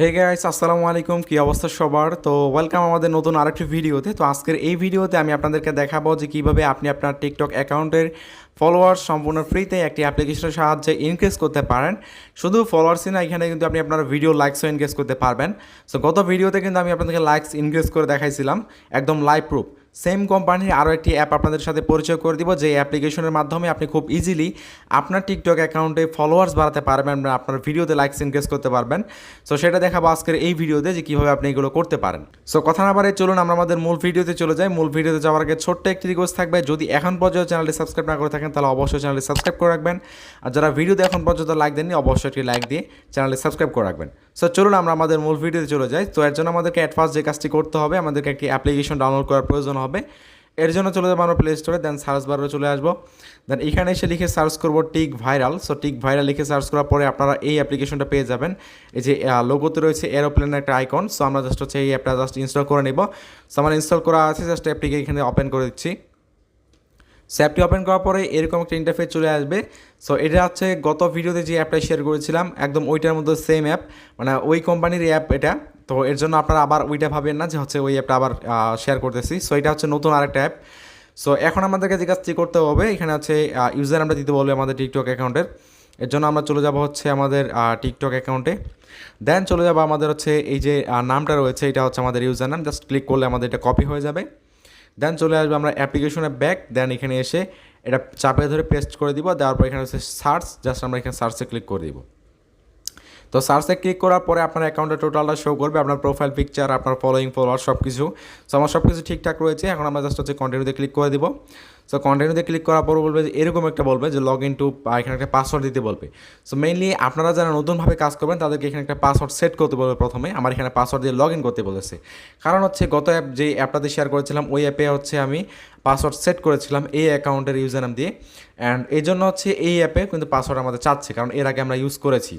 Hey guys আসসালামু আলাইকুম। কী অবস্থা সবার? তো ওয়েলকাম আমাদের নতুন আরেকটি ভিডিওতে। তো আজকের এই ভিডিওতে আমি আপনাদেরকে দেখাবো যে কীভাবে আপনি আপনার টিকটক অ্যাকাউন্টের ফলোয়ার্স সম্পূর্ণ ফ্রিতে একটি অ্যাপ্লিকেশনের সাহায্যে ইনক্রিজ করতে পারেন। শুধু ফলোয়ার্সই না, এখানে কিন্তু আপনি আপনার ভিডিও লাইকসও ইনক্রিজ করতে পারবেন। সো গত ভিডিওতে কিন্তু আমি আপনাদেরকে লাইকস ইনক্রিজ করে দেখাইছিলাম, একদম লাইভ প্রুফ সেম কোম্পানির আরও একটি অ্যাপ আপনাদের সাথে পরিচয় করে দিব যে অ্যাপ্লিকেশনের মাধ্যমে আপনি খুব ইজিলি আপনার টিকটক অ্যাকাউন্টে ফলোয়ার্স বাড়াতে পারবেন আপনার ভিডিওতে লাইকস ইনক্রিজ করতে পারবেন। সো সেটা দেখাবো আজকের এই ভিডিওতে যে কীভাবে আপনি এগুলো করতে পারেন। সো কথা না বারে চলুন, আমরা আমাদের মূল ভিডিওতে চলে যাই। মূল ভিডিওতে যাওয়ার আগে ছোট্ট একটি রিকোয়েস্ট থাকবে, যদি এখন পর্যন্ত চ্যানেলটি সাবস্ক্রাইব না করে থাকেন, তাহলে অবশ্যই চ্যানেলটি সাবস্ক্রাইব করে রাখবেন। আর যারা ভিডিওতে এখন পর্যন্ত লাইক দেননি, অবশ্যই একটি লাইক দিয়ে চ্যানেলটি সাবস্ক্রাইব করে রাখবেন। সো চলুন আমরা আমাদের মূল ভিডিওতে চলে যাই। তো এর জন্য আমাদেরকে ফার্স্ট যে কাজটি করতে হবে, আমাদেরকে একটি অ্যাপ্লিকেশন ডাউনলোড করার প্রয়োজন হবে। এর জন্য চলে যাব আমরা প্লে স্টোরে দেন সার্চ বারে চলে আসব। দেন এখানে এসে লিখে সার্চ করব Tik Viral so Tik Viral লিখে সার্চ করার পরে আপনারা এই অ্যাপ্লিকেশনটা পেয়ে যাবেন। এই যে লোগোতে রয়েছে এরোপ্লেনের একটা আইকন সো আমরা জাস্ট হচ্ছে এই অ্যাপটা জাস্ট ইনস্টল করে নেব। সো আমার ইনস্টল করা আছে জাস্ট অ্যাপটিকে এখানে ওপেন করে দিচ্ছি। সো অ্যাপটি ওপেন করার পরে এরকম একটা ইন্টারফেস চলে আসবে। সো এটা হচ্ছে গত ভিডিওতে যে অ্যাপটা শেয়ার করেছিলাম, একদম ওইটার মধ্যে সেম অ্যাপ মানে ওই কোম্পানির অ্যাপ এটা। তো এর জন্য আপনারা আবার ওইটা ভাবেন না যে হচ্ছে ওই অ্যাপটা আবার শেয়ার করতেছি। সো এটা হচ্ছে নতুন আরেকটা অ্যাপ সো এখন আমাদেরকে যে কাজটি করতে হবে, এখানে হচ্ছে ইউজার আমরা দিতে বলবে আমাদের টিকটক অ্যাকাউন্টের এর। জন্য আমরা চলে যাব হচ্ছে আমাদের টিকটক অ্যাকাউন্টে দেন চলে যাব আমাদের হচ্ছে এই যে নামটা রয়েছে, এটা হচ্ছে আমাদের ইউজার নাম জাস্ট ক্লিক করলে আমাদের এটা কপি হয়ে যাবে। দেন চলে আসবে আমরা অ্যাপ্লিকেশনে ব্যাক দেন এখানে এসে এটা চাপে ধরে পেস্ট করে দিব, দেওয়ার পর এখানে হচ্ছে সার্চ জাস্ট আমরা এখানে সার্চে ক্লিক করে দিব। তো সার্চে ক্লিক করার পরে আপনার অ্যাকাউন্টে টোটালটা শো করবে, আপনার প্রোফাইল পিকচার আপনার ফলোয়িং ফলোয়ার সব কিছু সো আমার সব কিছু ঠিকঠাক রয়েছে, এখন আমরা জাস্ট হচ্ছে কন্টিনিউতে ক্লিক করে দিব। সো কন্টিনিউতে ক্লিক করার পর বলবে যে, এরকম একটা বলবে যে লগ ইন টু এখানে একটা পাসওয়ার্ড দিতে বলবে। সো মেইনলি আপনারা যারা নতুনভাবে কাজ করবেন, তাদেরকে এখানে একটা পাসওয়ার্ড সেট করতে বলবে প্রথমে। আমার এখানে পাসওয়ার্ড দিয়ে লগ ইন করতে বলেছে। কারণ হচ্ছে, গত অ্যাপ যে অ্যাপটাতে শেয়ার করেছিলাম, ওই অ্যাপে হচ্ছে আমি পাসওয়ার্ড সেট করেছিলাম এই অ্যাকাউন্টের ইউজার নাম দিয়ে। অ্যান্ড এই জন্য হচ্ছে এই অ্যাপে কিন্তু পাসওয়ার্ড আমাদের চাচ্ছে, কারণ এর আগে আমরা ইউজ করেছি।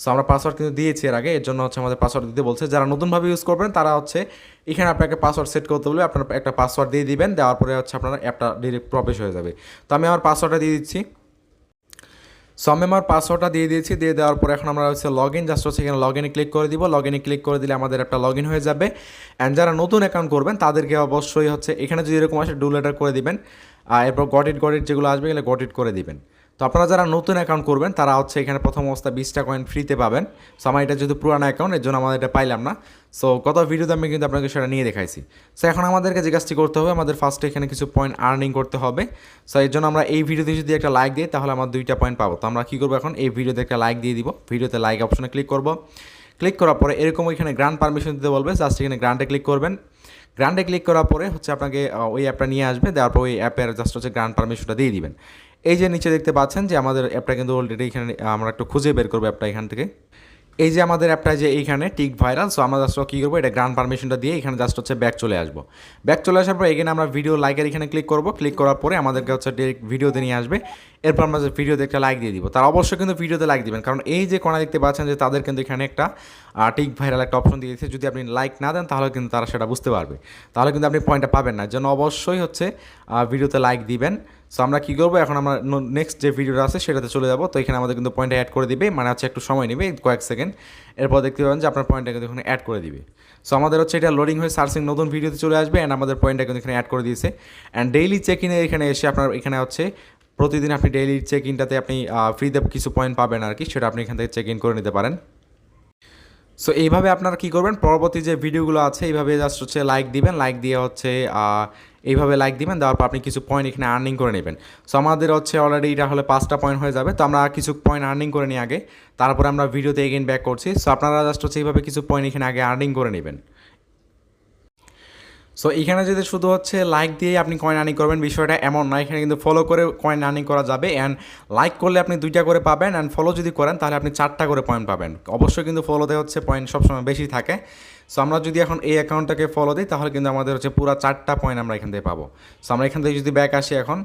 সো আমরা পাসওয়ার্ড কিন্তু দিয়েছি এর আগে। এর জন্য হচ্ছে আমাদের পাসওয়ার্ড দিতে বলছে। যারা নতুনভাবে ইউজ করবেন, তারা হচ্ছে এখানে আপনাকে পাসওয়ার্ড সেট করতে বলবে, আপনার একটা পাসওয়ার্ড দিয়ে দিবেন, দেওয়ার পরে হচ্ছে আপনার অ্যাপটা ডিরেক্ট প্রবেশ হয়ে যাবে। তো আমি আমার পাসওয়ার্ডটা দিয়ে দিচ্ছি। সো আমি আমার পাসওয়ার্ডটা দিয়ে দিয়েছি, দিয়ে দেওয়ার পর এখন আমরা হচ্ছে লগ ইন জাস্ট হচ্ছে এখানে লগ ইনে ক্লিক করে দিব। লগ ইনে ক্লিক করে দিলে আমাদের একটা লগ ইন হয়ে যাবে। অ্যান্ড যারা নতুন অ্যাকাউন্ট করবেন, তাদেরকে অবশ্যই হচ্ছে এখানে যদি এরকম আসে ডু লেটার করে দিবেন। আর এরপর গট ইট গট ইট যেগুলো আসবে, এগুলো গট ইট করে দিবেন। তো আপনারা যারা নতুন অ্যাকাউন্ট করবেন, তারা হচ্ছে এখানে প্রথম অবস্থা বিশটা কয়েন ফ্রিতে পাবেন। সো আমার এটা যেহেতু পুরানো অ্যাকাউন্ট এর জন্য আমাদের এটা পাইলাম না। সো গত ভিডিওতে আমি কিন্তু আপনাকে সেটা নিয়ে দেখাইছি। সো এখন আমাদেরকে যে কাজটি করতে হবে, আমাদের ফার্স্টে এখানে কিছু পয়েন্ট আর্নিং করতে হবে। সো এর জন্য আমরা এই ভিডিওতে যদি একটা লাইক দিই, তাহলে আমার দুইটা পয়েন্ট পাবো। তো আমরা কী করব এখন? এই ভিডিওতে একটা লাইক দিয়ে দিব। ভিডিওতে লাইক অপশনে ক্লিক করব। ক্লিক করার পরে এরকম এখানে গ্রান্ড পারমিশন দিতে বলবে। জাস্ট এখানে গ্রান্টে ক্লিক করবেন। গ্রান্টে ক্লিক করার পরে হচ্ছে আপনাকে ওই অ্যাপটা নিয়ে আসবে। দেওয়ার পর ওই অ্যাপের জাস্ট হচ্ছে গ্রান্ড পারমিশনটা দিয়ে দিবেন। এই যে নিচে দেখতে পাচ্ছেন যে আমাদের অ্যাপটা কিন্তু অলরেডি এখানে আমরা একটু খুঁজে বের করব অ্যাপটা এখান থেকে। এই যে আমাদের অ্যাপটা যে এইখানে টিক ভাইরাল সো আমরা জাস্ট কী করব, এটা গ্রান্ড পারমিশনটা দিয়ে এখানে জাস্ট হচ্ছে ব্যাক চলে আসব। ব্যাক চলে আসার পর এখানে আমরা ভিডিও লাইকের এখানে ক্লিক করব। ক্লিক করার পরে আমাদেরকে হচ্ছে ডিরেক্ট ভিডিওতে নিয়ে আসবে। এরপর আমরা ভিডিওতে একটা লাইক দিয়ে দিব। তার অবশ্যই কিন্তু ভিডিওতে লাইক দিবেন। কারণ এই যে কোনা দেখতে পাচ্ছেন যে তাদের কিন্তু এখানে একটা টিক ভাইরাল একটা অপশন দিয়েছে। যদি আপনি লাইক না দেন, তাহলে কিন্তু তারা সেটা বুঝতে পারবে। তাহলে কিন্তু আপনি পয়েন্টটা পাবেন না। জন্য অবশ্যই হচ্ছে ভিডিওতে লাইক দিবেন। সো আমরা কী করব? এখন আমরা নেক্সট যে ভিডিওটা আছে, সেটাতে চলে যাব। তো এখানে আমাদের কিন্তু পয়েন্টটা অ্যাড করে দিবে। মানে হচ্ছে একটু সময় নেবে, কয়েক সেকেন্ড এরপর দেখতে পাবেন যে আপনার পয়েন্টটা কিন্তু এখানে অ্যাড করে দিবে। সো আমাদের হচ্ছে এটা লোডিং হয়ে সার্চিং নতুন ভিডিওতে চলে আসবে অ্যান্ড আমাদের পয়েন্টটা কিন্তু এখানে অ্যাড করে দিয়েছে। অ্যান্ড ডেইলি চেক ইনে এখানে এসে আপনার এখানে হচ্ছে প্রতিদিন আপনি ডেইলি চেক ইনটাতে আপনি ফ্রিতে কিছু পয়েন্ট পাবেন আর কি, সেটা আপনি এখান থেকে চেক ইন করে নিতে পারেন। সো এইভাবে আপনারা কি করবেন? পরবর্তী যে ভিডিওগুলো আছে, এইভাবে জাস্ট হচ্ছে লাইক দিবেন। লাইক দিয়ে হচ্ছে এইভাবে লাইক দিবেন। দেওয়ার পর আপনি কিছু পয়েন্ট এখানে আর্নিং করে নেবেন। সো আমাদের হচ্ছে অলরেডি এটা হলে পাঁচটা পয়েন্ট হয়ে যাবে। তো আমরা কিছু পয়েন্ট আর্নিং করে নিই আগে। তারপরে আমরা ভিডিওতে এগেন ব্যাক করছি। সো আপনারা জাস্ট হচ্ছে এইভাবে কিছু পয়েন্ট এখানে আগে আর্নিং করে নেবেন। সো এখানে যদি শুধু হচ্ছে লাইক দিয়ে আপনি কয়েন আর্নিং করবেন, বিষয়টা এমন না এখানে কিন্তু ফলো করে কয়েন আর্নিং করা যাবে অ্যান্ড লাইক করলে আপনি দুইটা করে পাবেন অ্যান্ড ফলো যদি করেন, তাহলে আপনি চারটা করে পয়েন্ট পাবেন। অবশ্যই কিন্তু ফলোতে হচ্ছে পয়েন্ট সবসময় বেশি থাকে। সো আমরা যদি এখন এই অ্যাকাউন্টটাকে ফলো দিই, তাহলে কিন্তু আমাদের হচ্ছে পুরো চারটা পয়েন্ট আমরা এখান থেকে পাবো। সো আমরা এখান থেকে যদি ব্যাক আসি এখন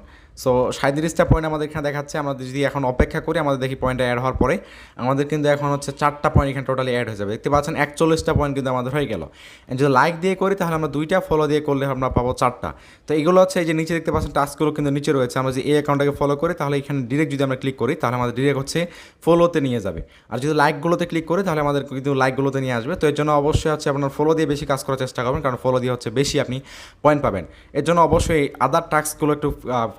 সো সাঁত্রিশটা পয়েন্ট আমাদের এখানে দেখাচ্ছে। আমাদের যদি এখন অপেক্ষা করি, আমাদের দেখি পয়েন্টটা অ্যাড হওয়ার পরে, আমাদের কিন্তু এখন হচ্ছে চারটা পয়েন্ট এখানে টোটালি অ্যাড হয়ে যাবে। দেখতে পাচ্ছেন, একচল্লিশটা পয়েন্ট কিন্তু আমাদের হয়ে গেল। যদি লাইক দিয়ে করি, তাহলে আমরা দুইটা ফলো দিয়ে করলে আমরা পাবো চারটা। তো এগুলো হচ্ছে এই যে নিচে দেখতে পাচ্ছেন টাস্কগুলো কিন্তু নিচে রয়েছে। আমরা যদি এই অ্যাকাউন্টটাকে ফলো করি, তাহলে এখানে ডিরেক্ট যদি আমরা ক্লিক করি, তাহলে আমাদের ডিরেক্ট হচ্ছে ফলোতে নিয়ে যাবে। আর যদি লাইকগুলোতে ক্লিক করি, তাহলে আমাদের কিন্তু লাইকগুলোতে নিয়ে আসবে। তো এর জন্য অবশ্যই হচ্ছে আপনার ফলো দিয়ে বেশি কাজ করার চেষ্টা করবেন, কারণ ফলো দিয়ে হচ্ছে বেশি আপনি পয়েন্ট পাবেন। এর জন্য অবশ্যই আদার টাস্কগুলো একটু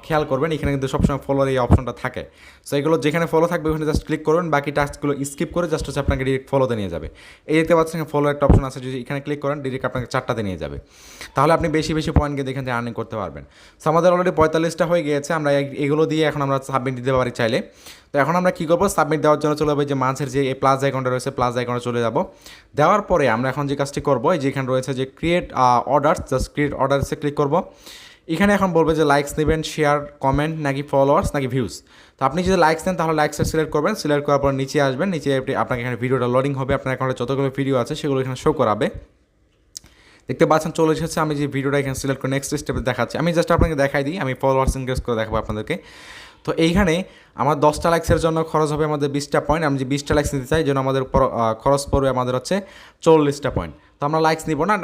খেয়াল করবেন, এখানে কিন্তু সবসময় ফলোর এই অপশনটা থাকে। সো এগুলো যেখানে ফলো থাকবে, ওখানে জাস্ট ক্লিক করবেন বাকি টাস্কগুলো স্কিপ করে জাস্ট হচ্ছে আপনাকে ডিরেক্ট ফলোতে নিয়ে যাবে। এই দেখতে পাচ্ছেন ফলো একটা অপশন আছে, যদি এখানে ক্লিক করেন ডিরেক্ট আপনাকে চারটাতে নিয়ে যাবে। তাহলে আপনি বেশি বেশি পয়েন্ট গিয়ে এখান থেকে আর্নিং করতে পারবেন। সো আমাদের অলরেডি পঁয়তাল্লিশটা হয়ে গিয়েছে, আমরা এগুলো দিয়ে এখন আমরা সাবমিট দিতে পারি চাইলে। তো এখন আমরা কী করব? সাবমিট দেওয়ার জন্য চলে যাব যে মাঝের যে এই প্লাস অ্যাকাউন্টে রয়েছে প্লাস অ্যাকাউন্টে চলে যাব। দেওয়ার পরে আমরা এখন যে কাজটি করব, এই যে এখানে রয়েছে যে ক্রিয়েট অর্ডার জাস্ট ক্রিয়েট অর্ডারসে ক্লিক করব। এখানে এখন বলবে যে লাইকস নেবেন শেয়ার কমেন্ট নাকি ফলোয়ার্স নাকি ভিউজ তো আপনি যদি লাইকস নেন, তাহলে লাইকসটা সিলেক্ট করবেন সিলেক্ট করার পর নিচে আসবেন, নিচে আপনি- আপনাকে এখানে ভিডিওটা লোডিং হবে, আপনার অ্যাকাউন্টে যতগুলো ভিডিও আছে, সেগুলো এখানে শো করাবে। দেখতে পাচ্ছেন, চলে এসেছে, আমি যে ভিডিওটা এখানে সিলেক্ট করে নেক্সট স্টেপে দেখাচ্ছি। আমি জাস্ট আপনাকে দেখাই দিই, আমি ফলোয়ার্স ইনক্রিজ করে দেখাবো আপনাদেরকে। তো এইখানে আমার দশটা লাইক্সের জন্য খরচ হবে আমাদের বিশটা পয়েন্ট আমি যে বিশটা লাইক্স নিতে চাই জন্য আমাদের খরচ পড়বে আমাদের হচ্ছে চল্লিশটা পয়েন্ট তো আমরা লাইক্স নিব না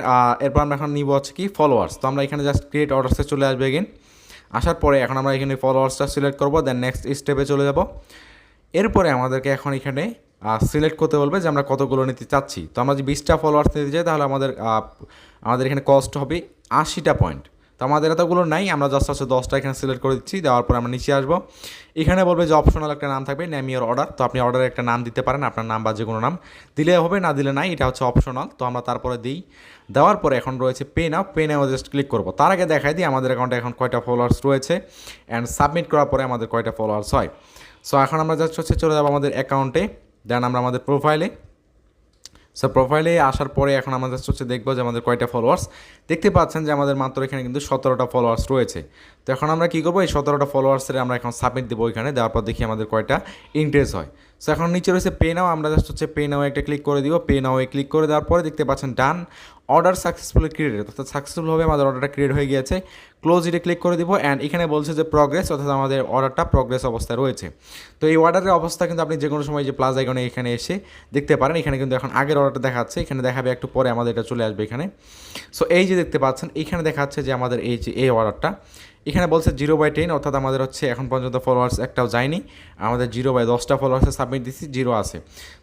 এরপর আমরা এখন নিব হচ্ছে কি ফলোয়ার্স তো আমরা এখানে জাস্ট ক্রিয়েট অর্ডার্সে চলে আসবে এগেন আসার পরে এখন আমরা এখানে ফলোয়ার্সটা সিলেক্ট করব দেন নেক্সট স্টেপে চলে যাব। এরপরে আমাদেরকে এখন এখানে সিলেক্ট করতে বলবে যে আমরা কতগুলো নিতে চাচ্ছি। তো আমরা যে বিশটা ফলোয়ার্স নিতে চাই তাহলে আমাদের আমাদের এখানে কস্ট হবে আশিটা পয়েন্ট তো আমাদের এতগুলো নাই, আমরা জাস্ট হচ্ছে দশটা এখানে সিলেক্ট করে দিচ্ছি, দেওয়ার পরে আমরা নিচে আসব। এখানে বলবে যে অপশনাল একটা নাম থাকবে নেম ইওর অর্ডার তো আপনি অর্ডারে একটা নাম দিতে পারেন, আপনার নাম বা যে কোনো নাম। দিলে হবে, না দিলে নাই, এটা হচ্ছে অপশনাল তো আমরা তারপরে দিই। দেওয়ার পরে এখন রয়েছে pay now pay now just click করব। তার আগে দেখাই দিই, আমাদের অ্যাকাউন্টে এখন কয়টা ফলোয়ার্স রয়েছে। অ্যান্ড সাবমিট করার পরে আমাদের কয়টা ফলোয়ার্স হয়। সো এখন আমরা জাস্ট হচ্ছে চলে যাব আমাদের অ্যাকাউন্টে দেন আমরা আমাদের প্রোফাইলে সো প্রোফাইলে আসার পরে এখন আমাদের হচ্ছে দেখব যে আমাদের কয়টা ফলোয়ার্স দেখতে পাচ্ছেন যে আমাদের মাত্র এখানে কিন্তু সতেরোটা ফলোয়ার্স রয়েছে। তো এখন আমরা কী করব? এই সতেরোটা ফলোয়ার্সের আমরা এখন সাবমিট দেবো ওইখানে। দেওয়ার পর দেখি আমাদের কয়টা ইন্টারেস্ট হয়। সো এখন নিচে রয়েছে পে নাও আমরা জাস্ট হচ্ছে পে নাও একটা ক্লিক করে দিব পে নাও ক্লিক করে দেওয়ার পরে দেখতে পাচ্ছেন ডান অর্ডার সাকসেসফুলি ক্রিয়েটেড অর্থাৎ সাকসেসফুলভাবে আমাদের অর্ডারটা ক্রিয়েট হয়ে গিয়েছে। ক্লোজ ইটে ক্লিক করে দিব অ্যান্ড এখানে বলছে যে প্রগ্রেস অর্থাৎ আমাদের অর্ডারটা প্রগ্রেস অবস্থায় রয়েছে। তো এই অর্ডারের অবস্থা কিন্তু আপনি যে কোনো সময় যে প্লাস আইকনে এখানে এসে দেখতে পারেন। এখানে কিন্তু এখন আগের অর্ডারটা দেখাচ্ছে, এখানে দেখাবে একটু পরে আমাদের এটা চলে আসবে এখানে। সো এই যে দেখতে পাচ্ছেন, এখানে দেখাচ্ছে যে আমাদের এই যে, এই অর্ডারটা এখানে বলছে জিরো বাই টেন অর্থাৎ আমাদের হচ্ছে এখন পর্যন্ত ফলোয়ার্স একটাও যায়নি। আমাদের জিরো বাই দশটা ফলোয়ার্সে সাবমিট দিচ্ছি জিরো আছে।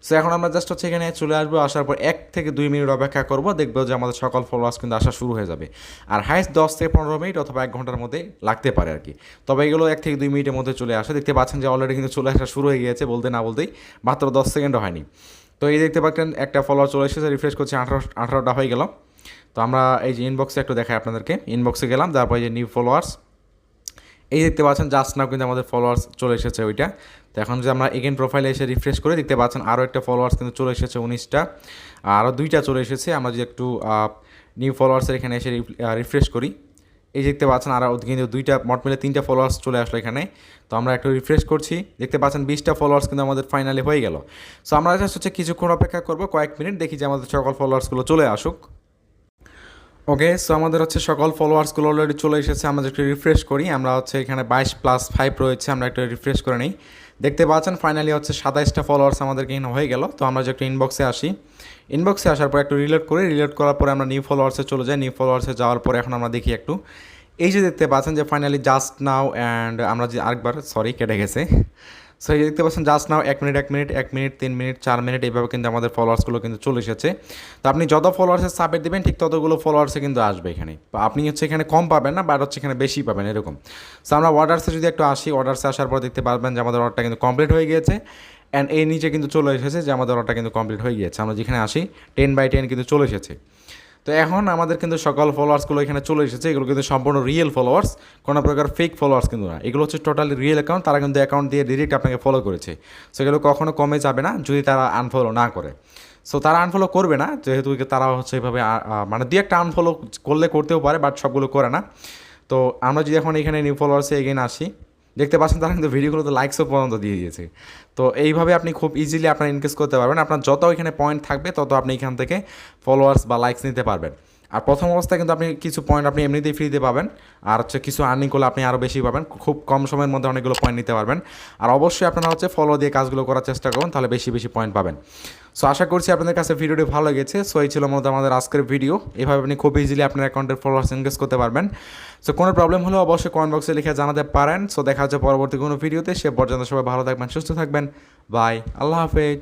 সো এখন আমরা জাস্ট হচ্ছে এখানে চলে আসব, আসার পর এক থেকে দুই মিনিট অপেক্ষা করব, দেখব যে আমাদের সকল ফলোয়ার্স কিন্তু আসা শুরু হয়ে যাবে। আর হাইস্ট দশ থেকে পনেরো মিনিট অথবা এক ঘণ্টার মধ্যে লাগতে পারে আর কি। তবে এগুলো এক থেকে দুই মিনিটের মধ্যে চলে আসে। দেখতে পাচ্ছেন যে অলরেডি কিন্তু চলে আসা শুরু হয়ে গিয়েছে, বলতে না বলতেই মাত্র দশ সেকেন্ডও হয়নি। তো এই দেখতে পাচ্ছেন একটা ফলোয়ার চলে এসেছে রিফ্রেশ করছে, আঠারো, আঠারোটা হয়ে গেল। তো আমরা এই যে ইনবক্সে একটু দেখাই আপনাদেরকে। ইনবক্সে গেলাম, তারপর যে নিউ ফলোয়ার্স এই দেখতে পাচ্ছেন জাস্ট নাও কিন্তু আমাদের ফলোয়ার্স চলে এসেছে ওইটা। তো এখন যদি আমরা এগেন প্রোফাইলে এসে রিফ্রেশ করে, দেখতে পাচ্ছেন আরও একটা ফলোয়ার্স কিন্তু চলে এসেছে উনিশটা। আরও দুইটা চলে এসেছে, আমরা যদি একটু নিউ ফলোয়ার্সের এখানে এসে রিফ্রেশ করি। এই দেখতে পাচ্ছেন আর কিন্তু দুইটা, মট মিলে তিনটা ফলোয়ার্স চলে আসলো এখানে। তো আমরা একটু রিফ্রেশ করছি, দেখতে পাচ্ছেন বিশটা ফলোয়ার্স কিন্তু আমাদের ফাইনালি হয়ে গেল। সো আমরা জাস্ট হচ্ছে কিছুক্ষণ অপেক্ষা করব, কয়েক মিনিট দেখি যে আমাদের সকল ফলোয়ার্সগুলো চলে আসুক। ওকে সো আমাদের হচ্ছে সকল ফলোয়ার্সগুলো অলরেডি চলে এসেছে, আমরা একটু রিফ্রেশ করি, আমরা হচ্ছে এখানে বাইশ প্লাস ফাইভ রয়েছে, আমরা একটু রিফ্রেশ করে নিই। দেখতে পাচ্ছেন ফাইনালি হচ্ছে সাতাইশটা ফলোয়ার্স আমাদেরকে এখানে হয়ে গেল, তো আমরা যে একটু ইনবক্সে আসি। ইনবক্সে আসার পর একটু রিলেট করি রিলেট করার পরে আমরা নিউ ফলোয়ার্সে চলে যাই নিউ ফলোয়ার্সে যাওয়ার পরে এখন আমরা দেখি একটু। এই যে দেখতে পাচ্ছেন যে ফাইনালি জাস্ট নাও অ্যান্ড আমরা যে আরেকবার সরি কেটে গেছে। সো এই দেখতে পাচ্ছেন জাস্ট নাও এক মিনিট এক মিনিট এক মিনিট, তিন মিনিট, চার মিনিট, এইভাবে কিন্তু আমাদের ফলোয়ার্সগুলো কিন্তু চলে এসেছে। তো আপনি যত ফলোয়ার্সের সাবমিট দেবেন, ঠিক ততগুলো ফলোয়ার্সে কিন্তু আসবে এখানে। আপনি হচ্ছে এখানে কম পাবেন না বাট হচ্ছে এখানে বেশি পাবেন, এরকম। সো আমরা অর্ডার্সে যদি একটু আসি অর্ডার্সে আসার পর দেখতে পারবেন যে আমাদের অর্ডারটা কিন্তু কমপ্লিট হয়ে গিয়েছে। অ্যান্ড এই নিচে কিন্তু চলে এসেছে যে আমাদের অর্ডারটা কিন্তু কমপ্লিট হয়ে গিয়েছে। আমরা যেখানে আসি টেন বাই টেন কিন্তু চলে এসেছে। তো এখন আমাদের কিন্তু সকল ফলোয়ার্সগুলো এখানে চলে এসেছে। এগুলো কিন্তু সম্পূর্ণ রিয়েল ফলোয়ার্স কোনো প্রকার ফেক ফলোয়ার্স কিন্তু না। এগুলো হচ্ছে টোটালি রিয়েল অ্যাকাউন্ট তারা কিন্তু অ্যাকাউন্ট দিয়ে ডিরেক্ট আপনাকে ফলো করেছে। সো এগুলো কখনো কমে যাবে না যদি তারা আনফলো না করে। সো তারা আনফলো করবে না, যেহেতু তারা হচ্ছে এভাবে মানে দু একটা আনফলো করলে করতেও পারে বাট সবগুলো করে না। তো আমরা যদি এখন এখানে নিউ ফলোয়ার্সে এগেন আসি দেখতে পাচ্ছেন তারা কিন্তু ভিডিওগুলোতে লাইকসও পর্যন্ত দিয়ে দিয়েছে। তো এইভাবে আপনি খুব ইজিলি আপনার ইনক্রিজ করতে পারবেন। আপনার যত এখানে পয়েন্ট থাকবে, তত আপনি এখান থেকে ফলোয়ার্স বা লাইকস নিতে পারবেন। আর প্রথম অবস্থায় কিন্তু আপনি কিছু পয়েন্ট আপনি এমনিতেই ফ্রিতে পাবেন। আর হচ্ছে কিছু আর্নিং করলে আপনি আরও বেশি পাবেন। খুব কম সময়ের মধ্যে অনেকগুলো পয়েন্ট নিতে পারবেন। আর অবশ্যই আপনারা হচ্ছে ফলো দিয়ে কাজগুলো করার চেষ্টা করুন, তাহলে বেশি বেশি পয়েন্ট পাবেন। সো আশা করছি আপনাদের কাছে ভিডিওটি ভালো লেগেছে। সো এই ছিল মূলত আমাদের আজকের ভিডিও এভাবে আপনি খুব ইজিলি আপনার অ্যাকাউন্টের ফলোয়ার্স এনগেজ করতে পারবেন। সো কোনো প্রবলেম হলে অবশ্যই কমেন্ট বক্সে লিখে জানাতে পারেন। সো দেখা হচ্ছে পরবর্তী কোনো ভিডিওতে সে পর্যন্ত সবাই ভালো থাকবেন, সুস্থ থাকবেন। বাই আল্লাহ হাফেজ।